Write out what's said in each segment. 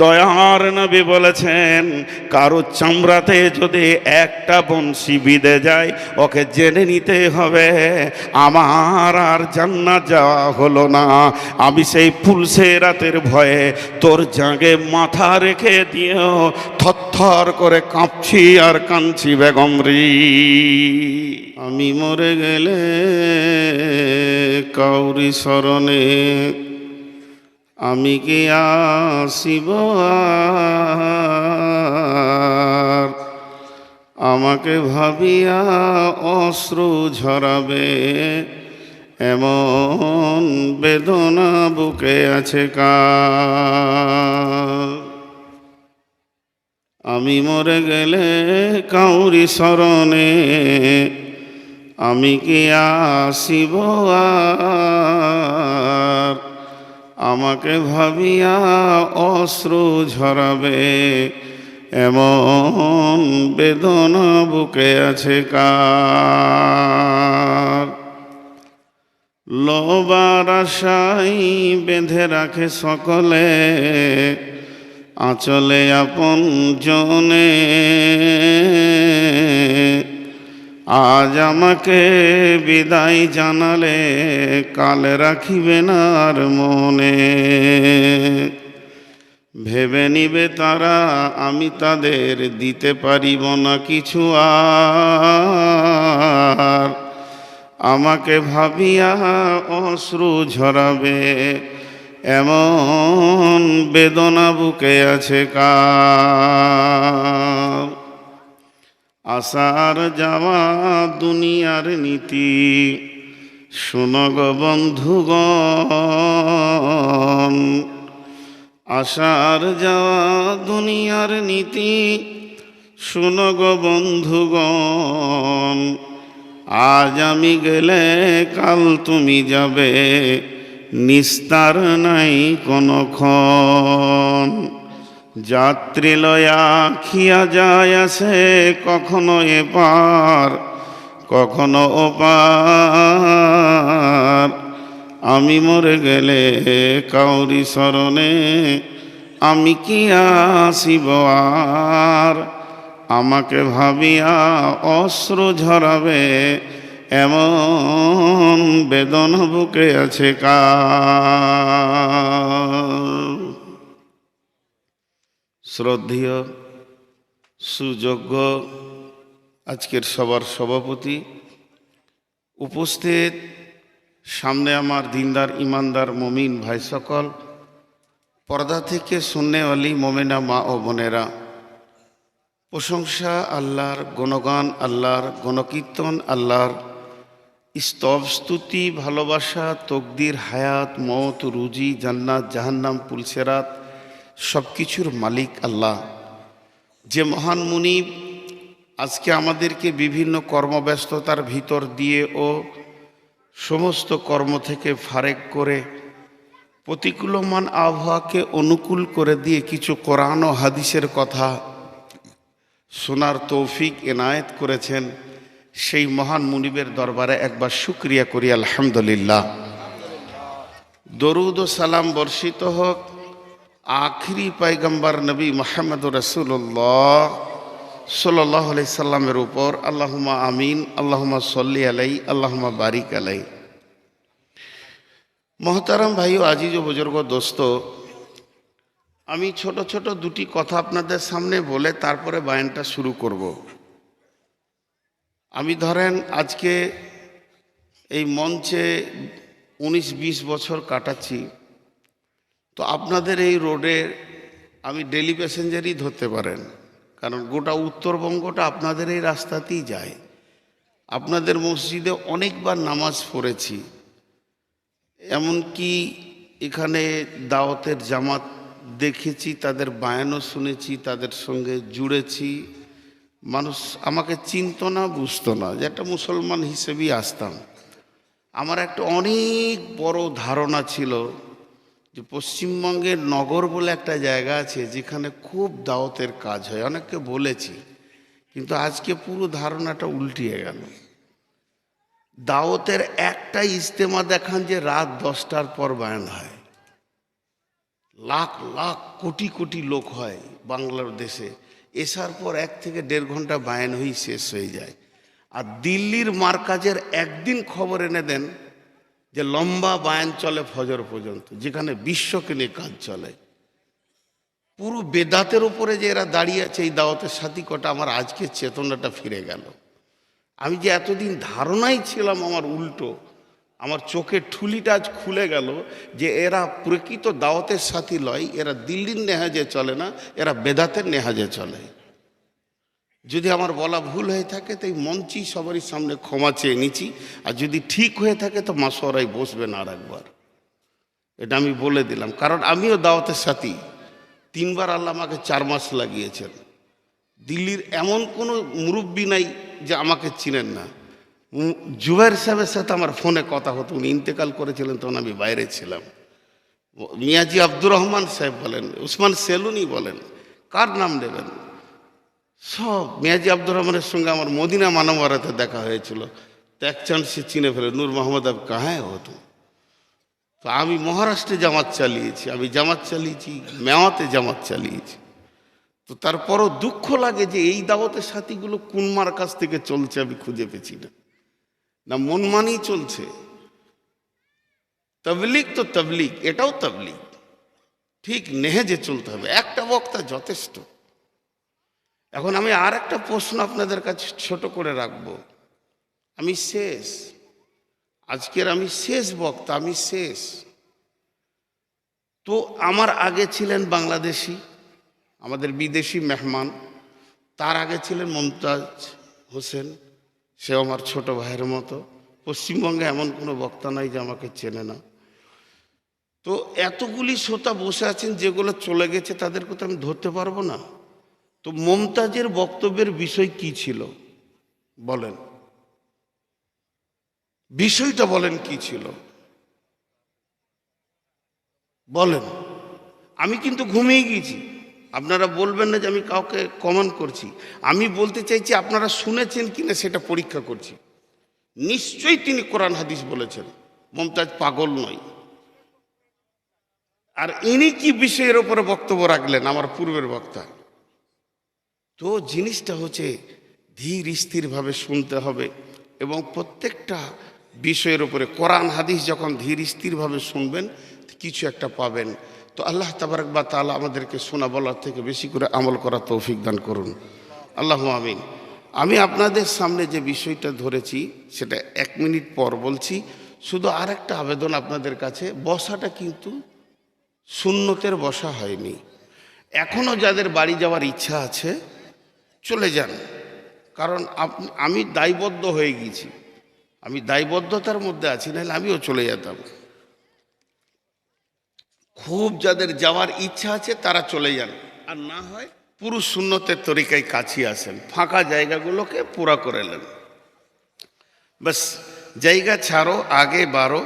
দয়ার নবী বলেছেন, কারও চামড়াতে যদি একটা বংশী বিদে যায়, ওকে জেনে নিতে হবে, আমার আর জান্নাত যাওয়া হলো না। আমি সেই ফুলসে রাতের ভয়ে তোর জাগে মাথা রেখে দিয়েও থরথর করে কাঁপছি আর কাঁদছি, বেগম রি। আমি মরে গেলে কাউরি স্মরণে আমি কি আসিব আমাকে ভাবিয়া অশ্রু ঝরাবে, এমন বেদনা বুকে আছে কা আমি মরে গেলে কাউরি স্মরণে, আমি কি আসিব আর? আমাকে ভাবিয়া অশ্রু ঝরাবে, এমন বেদনা বুকে আছে কার। লোবার আশাই বেঁধে রাখে সকলে, আঁচলে আপন জনে। আজ আমাকে বিদায় জানালে কাল রাখিবেন আর মনে। ভেবে নিবে তারা, আমি তাদের দিতে পারিব না কিছু আর। আমাকে ভাবিয়া অশ্রু ঝরাবে, এমন বেদনা বুকে আছে কার। আসার যাওয়া দুনিয়ার নীতি। শুনগ বন্ধুগণ, আসার যাওয়া দুনিয়ার নীতি। শুনগ বন্ধুগণ, আজ আমি গেলে কাল তুমি যাবে, নিস্তার নাই কোনক্ষণ যাত্রী লয়া খিয়া যায় আসে কখনো এপার, কখনো ওপার। আমি মরে গেলে কাউরি স্মরণে আমি কি আসিব আর? আমাকে ভাবিয়া অশ্রু ঝরাবে, এমন বেদন বুকে আছে কার? শ্রদ্ধেয়, সুযোগ্য আজকের সবার সভাপতি, উপস্থিত সামনে আমার দিনদার, ইমানদার, মমিন ভাই সকল, পর্দা থেকে শূন্যওয়ালি মোমেনা মা ও বোনেরা। প্রশংসা আল্লাহর, গণগান আল্লাহর, গণকীর্তন আল্লাহর, স্তব স্তুতি, ভালোবাসা, তকদির, হায়াত, মত, রুজি, জান্নাত, জাহান্নাম, পুলসেরাত সব কিছুর মালিক আল্লাহ। যে মহান মুনিব আজকে আমাদেরকে বিভিন্ন কর্মব্যস্ততার ভিতর দিয়ে ও সমস্ত কর্ম থেকে ফারেক করে প্রতিকূলমান আবহাওয়াকে অনুকূল করে দিয়ে কিছু কোরআন ও হাদিসের কথা শোনার তৌফিক এনায়েত করেছেন, সেই মহান মুনিবের দরবারে একবার শুক্রিয়া করি, আলহামদুলিল্লাহ। দরুদ ও সালাম বর্ষিত হোক আখিরি পাইগম্বর নবী মোহাম্মদ রসুল্লাহ সাল্লাহ সাল্লামের উপর আল্লাহমা আমিন আল্লাহমা সল্লি আলাই আল্লাহমা বারিক আলাই মহতারাম ভাই ও আজিজ ও বুজুর্গ, দোস্ত, আমি ছোট ছোট দুটি কথা আপনাদের সামনে বলে তারপরে বায়ানটা শুরু করব। আমি ধরেন আজকে এই মঞ্চে উনিশ বিশ বছর কাটাচ্ছি। তো আপনাদের এই রোডে আমি ডেলি প্যাসেঞ্জারই ধরতে পারেন, কারণ গোটা উত্তরবঙ্গটা আপনাদের এই রাস্তাতেই যায়। আপনাদের মসজিদে অনেকবার নামাজ পড়েছি, এমনকি এখানে দাওয়াতের জামাত দেখেছি, তাদের বায়ানও শুনেছি, তাদের সঙ্গে জুড়েছি। মানুষ আমাকে চিনত না, বুঝতো না যে একটা মুসলমান হিসেবেই আসতাম। আমার একটা অনেক বড় ধারণা ছিল যে পশ্চিমবঙ্গের নগর বলে একটা জায়গা আছে যেখানে খুব দাওয়াতের কাজ হয়। অনেককে বলেছি, কিন্তু আজকে পুরো ধারণাটা উল্টিয়ে গেল। দাওয়াতের একটা ইজতেমা দেখান যে রাত দশটার পর বায়ান হয়। লাখ লাখ, কোটি কোটি লোক হয় বাংলার দেশে এসার পর এক থেকে দেড় ঘণ্টা বায়ান হয়েই শেষ হয়ে যায়। আর দিল্লির মার্কাজের একদিন খবর এনে দেন যে লম্বা বায়ান চলে ফজর পর্যন্ত, যেখানে বিশ্বকে নিয়ে কাজ চলে। পুরো বেদাতের উপরে যে এরা দাঁড়িয়ে আছে, এই দাওয়াতের সাথী কটা, আমার আজকে চেতনাটা ফিরে গেল। আমি যে এতদিন ধারণাই ছিলাম আমার উল্টো, আমার চোখের ঠুলিটা আজ খুলে গেল যে এরা প্রকৃত দাওয়াতের সাথী লয়, এরা দিল্লির নেহাজে চলে না, এরা বেদাতের নেহাজে চলে। যদি আমার বলা ভুল হয়ে থাকে, তাই মঞ্চই সবারই সামনে ক্ষমা চেয়ে নিচ্ছি। আর যদি ঠিক হয়ে থাকে, তো মাসোয়ারাই বসবেন আর একবার। এটা আমি বলে দিলাম। কারণ আমিও দাওয়াতের সাথী। তিনবার আল্লাহ আমাকে চার মাস লাগিয়েছেন। দিল্লির এমন কোনো মুরব্বী নাই যে আমাকে চিনেন না। জুবাইর সাহেবের সাথে আমার ফোনে কথা হতো। উনি ইন্তেকাল করেছিলেন, তখন আমি বাইরে ছিলাম। মিয়াজি আব্দুর রহমান সাহেব বলেন, উসমান সেলুনি বলেন, কার নাম নেবেন? সব মিয়াজি আব্দুর রহমানের সঙ্গে আমার মদিনা মানবরাতে দেখা হয়েছিল। তো এক চান্স সে চিনে ফেলে, নূর মোহাম্মদ আব কাহায় হতো। তো আমি মহারাষ্ট্রে জামাত চালিয়েছি, আমি জামাত চালিয়েছি, মেওয়াতে জামাত চালিয়েছি। তো তারপরও দুঃখ লাগে যে এই দাওয়াতের সাথীগুলো কোন মার কাছ থেকে চলছে আমি খুঁজে পেছি না। না, মন মানেই চলছে। তবলিক তো তবলিক এটাও তবলিক ঠিক নেহেজে চলতে হবে, একটা বক্তা যথেষ্ট। এখন আমি আর একটা প্রশ্ন আপনাদের কাছে ছোট করে রাখব। আমি শেষ। আজকের আমি শেষ বক্তা, আমি শেষ। তো আমার আগে ছিলেন বাংলাদেশি, আমাদের বিদেশি মেহমান, তার আগে ছিলেন মমতাজ হোসেন সে আমার ছোট ভাইয়ের মতো। পশ্চিমবঙ্গে এমন কোনো বক্তা নাই যে আমাকে চেনে না। তো এতগুলি শ্রোতা বসে আছেন যেগুলো চলে গেছে, তাদেরকে তো আমি ধরতে পারব না। তো মমতাজের বক্তব্যের বিষয় কি ছিল? বলেন। বিষয়টা বলেন কি ছিল? বলেন। আমি কিন্তু ঘুমিয়ে গিয়েছি। আপনারা বলবেন না যে আমি কাউকে কমেন্ট করছি। আমি বলতে চাইছি, আপনারা শুনেছেন কিনা সেটা পরীক্ষা করছি। নিশ্চয়ই তিনি কোরআন হাদিস বলেছেন। মমতাজ পাগল নয়। আর ইনি কি বিষয়ের ওপরে বক্তব্য রাখলেন? আমার পূর্বের বক্তা। তো জিনিসটা হচ্ছে ধীর স্থিরভাবে শুনতে হবে এবং প্রত্যেকটা বিষয়ের উপরে কোরআন, হাদিস যখন ধীর স্থিরভাবে শুনবেন, কিছু একটা পাবেন। তো আল্লাহ তাবারক বা তাআলা আমাদেরকে শোনা বলার থেকে বেশি করে আমল করা তৌফিক দান করুন। আল্লাহ আমিন। আমি আপনাদের সামনে যে বিষয়টা ধরেছি, সেটা এক মিনিট পর বলছি। শুধু আর একটা আবেদন আপনাদের কাছে, বসাটা কিন্তু শূন্যতের বসা হয়নি। এখনও যাদের বাড়ি যাওয়ার ইচ্ছা আছে চলে যান। কারণ আমি দায়বদ্ধ হয়ে গেছি আমি দায়বদ্ধতার মধ্যে আছি, নাহলে আমিও চলে যেতাম। খুব যাদের যাওয়ার ইচ্ছা আছে, তারা চলে যান। আর না হয় পুরুষ শূন্যতের তরিকায় কাছে আসেন, ফাঁকা জায়গাগুলোকে পুরা করে নেন। বাস জায়গা ছাড়ো, আগে বারো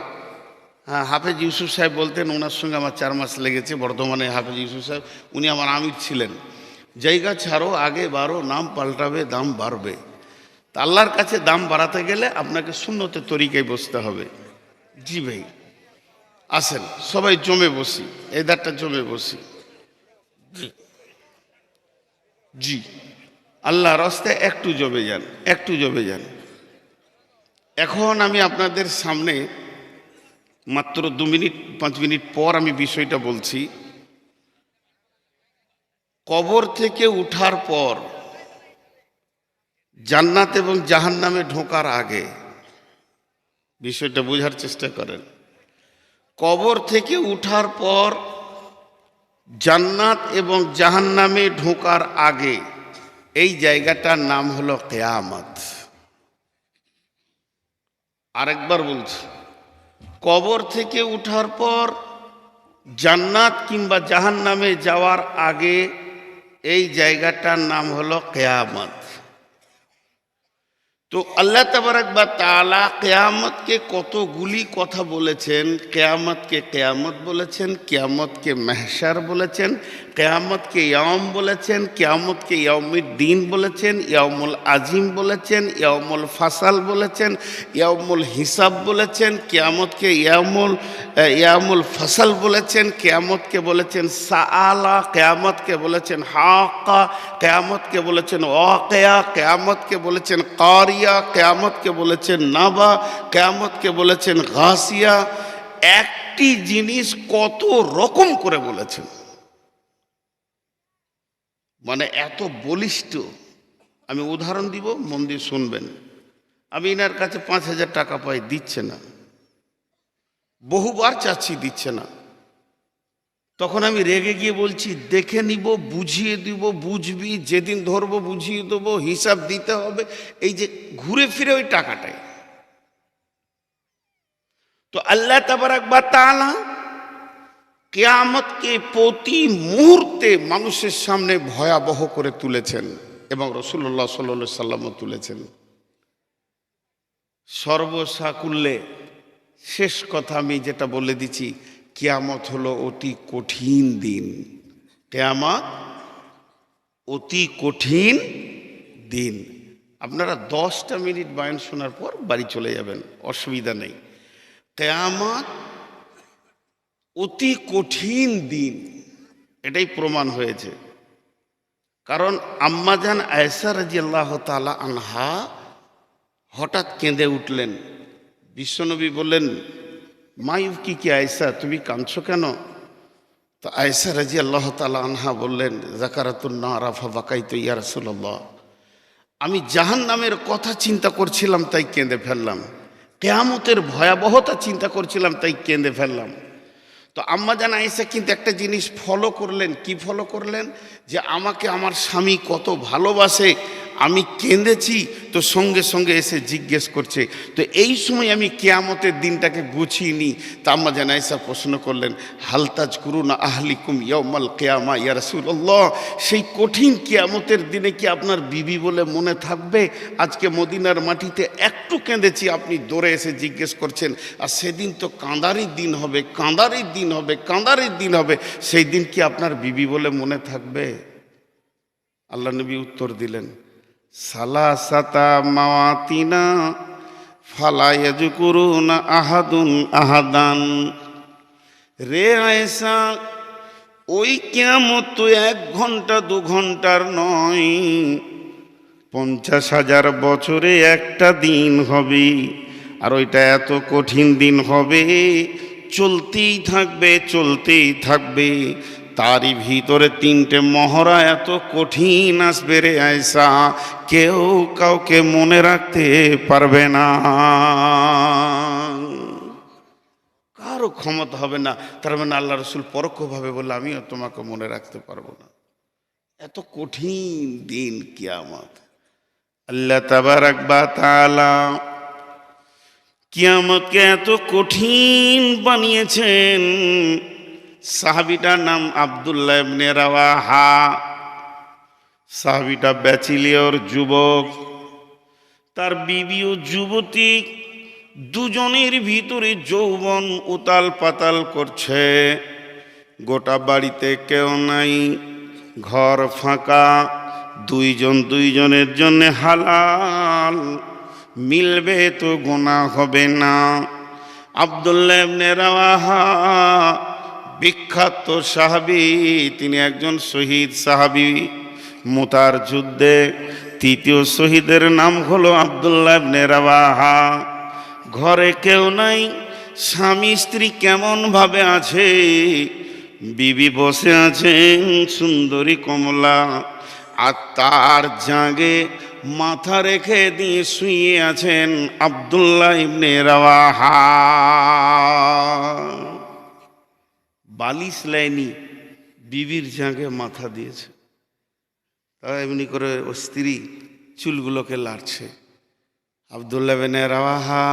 হ্যাঁ হাফেজ ইউসুফ সাহেব বলতেন, ওনার সঙ্গে আমার চার মাস লেগেছে, বর্ধমানে হাফেজ ইউসুফ সাহেব, উনি আমার আমির ছিলেন। জায়গা ছাড়ো আগে বারো নাম পাল্টাবে দাম বাড়বে। তা আল্লাহর কাছে দাম বাড়াতে গেলে আপনাকে শূন্যতে তরিকায় বসতে হবে। জি ভাই আসেন সবাই জমে বসি এদারটা জমে বসি। জি। জি আল্লাহ রাস্তায় একটু জমে যান একটু জমে যান। এখন আমি আপনাদের সামনে মাত্র দু মিনিট পাঁচ মিনিট পর আমি বিষয়টা বলছি। কবর থেকে উঠার পর জান্নাত এবং জাহান্নামে ঢোকার আগে, বিষয়টা বোঝার চেষ্টা করেন। কবর থেকে উঠার পর জান্নাত এবং জাহান্নামে ঢোকার আগে, এই জায়গাটার নাম হলো কেয়ামত। আরেকবার বলছি, কবর থেকে উঠার পর জান্নাত কিংবা জাহান্নামে যাওয়ার আগে এই জায়গাটার নাম হলো কেয়ামত। তো আল্লাহ তাবারক বা তালা কেয়ামতকে কতগুলি কথা বলেছেন, কেয়ামতকে কেয়ামত বলেছেন, কেয়ামতকে মেহসার বলেছেন কেয়ামতকে ইয়ম বলেছেন, কেয়ামতকে ইয়মির দিন বলেছেন ইয়মুল আজিম বলেছেন ইয়মুল ফাসাল বলেছেন ইয়মুল হিসাব বলেছেন, কেয়ামতকে ইয়ামুল ইয়ামুল ফাসাল বলেছেন, কেয়ামতকে বলেছেন সাআলা, কেয়ামতকে বলেছেন হাকা কেয়ামতকে বলেছেন ওয়াকেয়া, কেয়ামতকে বলেছেন কারিয়া, কেয়ামতকে বলেছেন নাবা, কেয়ামতকে বলেছেন ঘাসিয়া একটি জিনিস কত রকম করে বলেছেন? মানে এত বলিষ্ঠ। আমি উদাহরণ দিব, মন দিয়ে শুনবেন। আমি এনার কাছে পাঁচ হাজার টাকা পাই, দিচ্ছে না। বহুবার চাচ্ছি, দিচ্ছে না। তখন আমি রেগে গিয়ে বলছি, দেখে নিব, বুঝিয়ে দিব, বুঝবি, যেদিন ধরবো বুঝিয়ে দেবো, হিসাব দিতে হবে। এই যে ঘুরে ফিরে ওই টাকাটাই। তো আল্লাহ তবার একবার তা তাআলা কেয়ামতকে প্রতি মুহূর্তে মানুষের সামনে ভয়াবহ করে তুলেছেন এবং রসুল্লাহ সাল্লা সাল্লামও তুলেছেন। সর্বসাকুল্যে শেষ কথা আমি যেটা বলে দিচ্ছি, কেয়ামত হলো অতি কঠিন দিন। কেয়ামত অতি কঠিন দিন। আপনারা দশটা মিনিট বায়ন শোনার পর বাড়ি চলে যাবেন, অসুবিধা নেই। কেয়ামত অতি কঠিন দিন। এটাই প্রমাণ হয়েছে। কারণ আম্মাজান আয়সা রাজি আল্লাহ তালা আনহা হঠাৎ কেঁদে উঠলেন। বিশ্বনবী বললেন মায়ুব কি কি আয়সা তুমি কাঁদছো কেন? তো আয়সা রাজি আল্লাহ তালা আনহা বললেন জাকারাতুন্না আরাফা বাকাইতো ইয়া রাসূলুল্লাহ। আমি জাহান নামের কথা চিন্তা করছিলাম, তাই কেঁদে ফেললাম। কেয়ামতের ভয়াবহতা চিন্তা করছিলাম, তাই কেঁদে ফেললাম। তো আম্মা জানা এসে কিন্তু একটা জিনিস ফলো করলেন। কি ফলো করলেন? যে আমাকে আমার স্বামী কত ভালোবাসে আমি কেঁদেছি, তো সঙ্গে সঙ্গে এসে জিজ্ঞেস করছে, তো এই সময় আমি কেয়ামতের দিনটাকে গুছিয়ে নিই? তা আম্মা জান আয়েশা প্রশ্ন করলেন হালতাজ করুন আহলিকুম ইয়মাল কেয়ামা, ইয়া রাসূলুল্লাহ? সেই কঠিন কেয়ামতের দিনে কি আপনার বিবি বলে মনে থাকবে? আজকে মদিনার মাটিতে একটু কেঁদেছি। আপনি দৌড়ে এসে জিজ্ঞেস করছেন, আর সেদিন তো কাঁদারই দিন হবে, কাঁদারই দিন হবে কাঁদারির দিন হবে, সেই দিন কি আপনার বিবি বলে মনে থাকবে? আল্লাহ নবী উত্তর দিলেন সালা সাতা মাওয়াতিনা ফালায়াজু করুন আহাদুন আহাদান। রে আয়েশা, ওই কেমত এক ঘণ্টা, দু ঘণ্টার নয়। পঞ্চাশ হাজার বছরে একটা দিন হবে, আর ওইটা এত কঠিন দিন হবে। চলতেই থাকবে চলতেই থাকবে। তারই ভিতরে তিনটে মহড়া এত কঠিন আসবে রে আয়সা কেউ কাউকে মনে রাখতে পারবে না। কারও ক্ষমতা হবে না। তার মানে আল্লাহ রসুল পরোক্ষভাবে বললে, আমিও তোমাকে মনে রাখতে পারব না। এত কঠিন দিন কিয়ামত। আল্লাহ তাবারাক বা তাআলা কিয়ামতকে এত কঠিন বানিয়েছেন। সাহাবিটার নাম আবদুল্লাহ ইবনে রাওয়াহা। সাহাবিটা ব্যাচিলিয়র যুবক। তার বিবিও যুবতী দুজনের ভিতরে যৌবন উতাল পাতাল করছে। গোটা বাড়িতে কেউ নাই, ঘর ফাঁকা, দুইজন দুইজনের জন্য হালাল। মিলবে তো গোনা হবে না। আবদুল্লাহ রাওয়াহা বিখ্যাত সাহাবি, তিনি একজন শহীদ সাহাবি মুতার যুদ্ধে। তৃতীয় শহীদের নাম হলো আবদুল্লাহ রাওয়াহা ঘরে কেউ নাই, স্বামী স্ত্রী কেমন ভাবে আছে? বিবি বসে আছেন সুন্দরী কমলা। আর তার জাগে মাথা রেখে দিয়ে শুয়ে আছেন আবদুল্লাহ রাওয়াহা বালিশ লাইনি বিবির ঝাঁকে মাথা দিয়েছে। তারা এমনি করে ও স্ত্রী চুলগুলোকে লাড়ছে। আবদুল্লা বেনে রাওয়াহা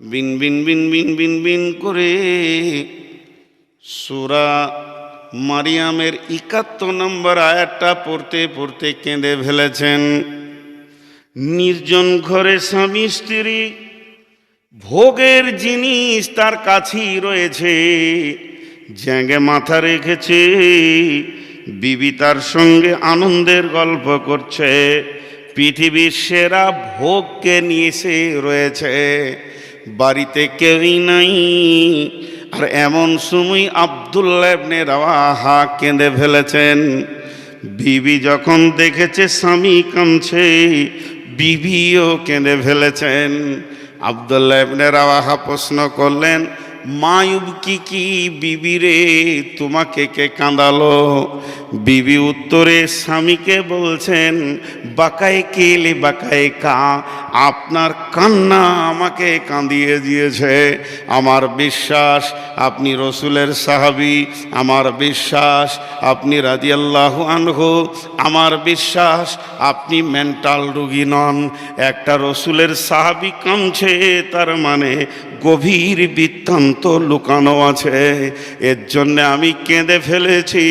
বিন বিন বিন বিন বিন বিন করে সুরা মারিয়ামের একাত্তর নম্বর আয়াতটা পড়তে পড়তে কেঁদে ফেলেছেন। নির্জন ঘরে স্বামী স্ত্রী, ভোগের জিনিস তার কাছেই রয়েছে। জ্যাঙ্গে মাথা রেখেছে। বিবি তার সঙ্গে আনন্দের গল্প করছে। পৃথিবীর সেরা ভোগকে নিয়ে সে রয়েছে। বাড়িতে কেউই নাই। আর এমন সময় আবদুল্লাহ ইবনে রাওয়াহা কেঁদে ফেলেছেন। বিবি যখন দেখেছে স্বামী কাঁদছে, বিবিও কেঁদে ফেলেছেন। আবদুল্লাহ ইবনে রাওয়াহা প্রশ্ন করলেন মায়ুব কি কি বিবি রে? তোমাকে কে কাঁদালো? বিবি উত্তরে, স্বামীকে বলছেন, বাকায় কেলে বাকায় কা? আপনার কান্না আমাকে কাঁদিয়ে দিয়েছে। আমার বিশ্বাস, আপনি রসুলের সাহাবি। আমার বিশ্বাস, আপনি রাজিয়াল্লাহ আনহু। আমার বিশ্বাস, আপনি মেন্টাল রুগী নন। একটা রসুলের সাহাবি কামছে তার মানে গভীর বৃত্তান্ত লুকানো আছে। এর জন্যে আমি কেঁদে ফেলেছি।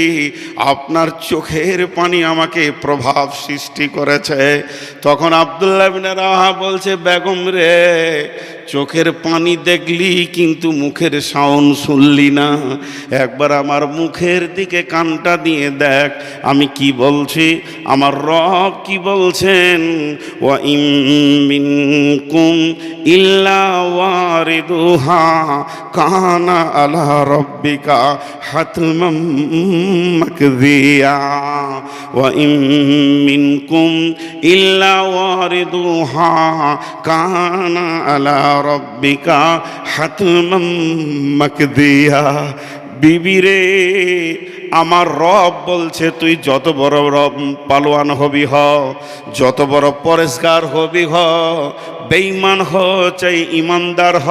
আপনার চোখের পানি আমাকে প্রভাব সৃষ্টি করেছে। তখন আবদুল্লাহ রাহা বলছে, বেগম রে চোখের পানি দেখলি, কিন্তু মুখের সাউন্ড শুনলি না। একবার আমার মুখের দিকে কানটা দিয়ে দেখ, আমি কি বলছি? আমার রব কি বলছেন? ওয়া ইম মিনকুম ইল্লা ওয়ারিদুহা কানা আলা রব্বিকা হাতমাম মাকদিয়া। ওয়া ইম মিনকুম ইল্লা ওয়ারিদুহা কানা আলা রব্বিকা দিয়া বিবি বিবিরে আমার রব বলছে, তুই যত বড় রব, পালোয়ান হবি হ, যত বড় পরিষ্কার হবি হ বেঈমান হ, চাই ইমানদার হ।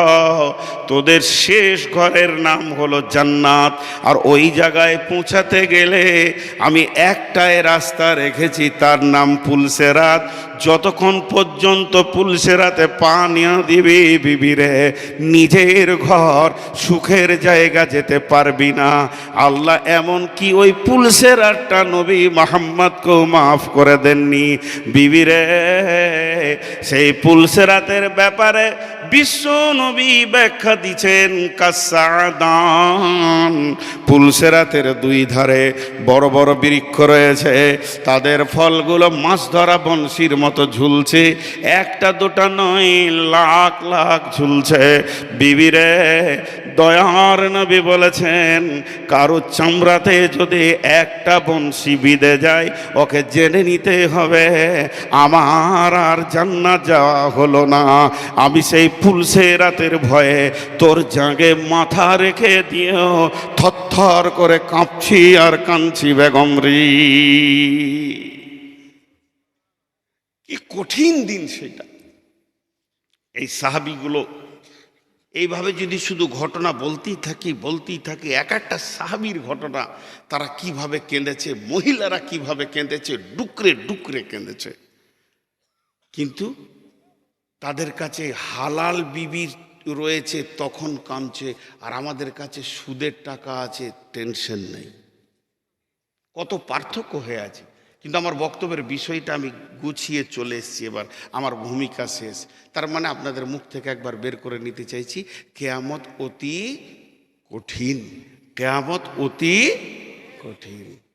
তোদের শেষ ঘরের নাম হলো জান্নাত। আর ওই জায়গায় পৌঁছাতে গেলে আমি একটাই রাস্তা রেখেছি, তার নাম পুলসেরাত। যতক্ষণ পর্যন্ত পুলসেরাতে পা নিয়ে দিবি বিবিরে নিজের ঘর সুখের জায়গা যেতে পারবি না। আল্লাহ এমন কি ওই পুলসেরাতটা নবী মোহাম্মদকেও মাফ করে দেননি। বিবিরে সেই পুলসেরাতের ব্যাপারে বিশ্ব নবী ব্যাখ্যা দিচ্ছেন, কাসাদান। পুলসেরাতের দুই ধারে বড় বড় বৃক্ষ রয়েছে, তাদের ফলগুলো মাছ ধরা বংশীর মতো ঝুলছে, একটা দুটা নয়, লাখ লাখ ঝুলছে। বিবিরে দয়ার নবী বলেছেন, কারও চামড়াতে যদি একটা বংশী বিদে যায়, ওকে জেনে নিতে হবে, আমার আর জান্নাত যাওয়া হলো না। আমি সেই ফুলসে রাতের ভয়ে তোর জাগে মাথা রেখে দিয়েও থরথর করে কাঁপছি আর কাঁদছি বেগম রি। কি কঠিন দিন সেটা। এই সাহাবিগুলো এইভাবে যদি শুধু ঘটনা বলতেই থাকি বলতেই থাকি, এক একটা সাহাবির ঘটনা তারা কীভাবে কেঁদেছে, মহিলারা কীভাবে কেঁদেছে, ডুকরে ডুকরে কেঁদেছে। কিন্তু তাদের কাছে হালাল বিবির রয়েছে, তখন কামছে আর আমাদের কাছে সুদের টাকা আছে, টেনশন নেই। কত পার্থক্য হয়ে আছে। কিন্তু আমার বক্তব্যের বিষয়টা আমি গুছিয়ে চলে এসেছি এবার। আমার ভূমিকা শেষ। তার মানে আপনাদের মুখ থেকে একবার বের করে নিতে চাইছি, কেয়ামত অতি কঠিন। কেয়ামত অতি কঠিন।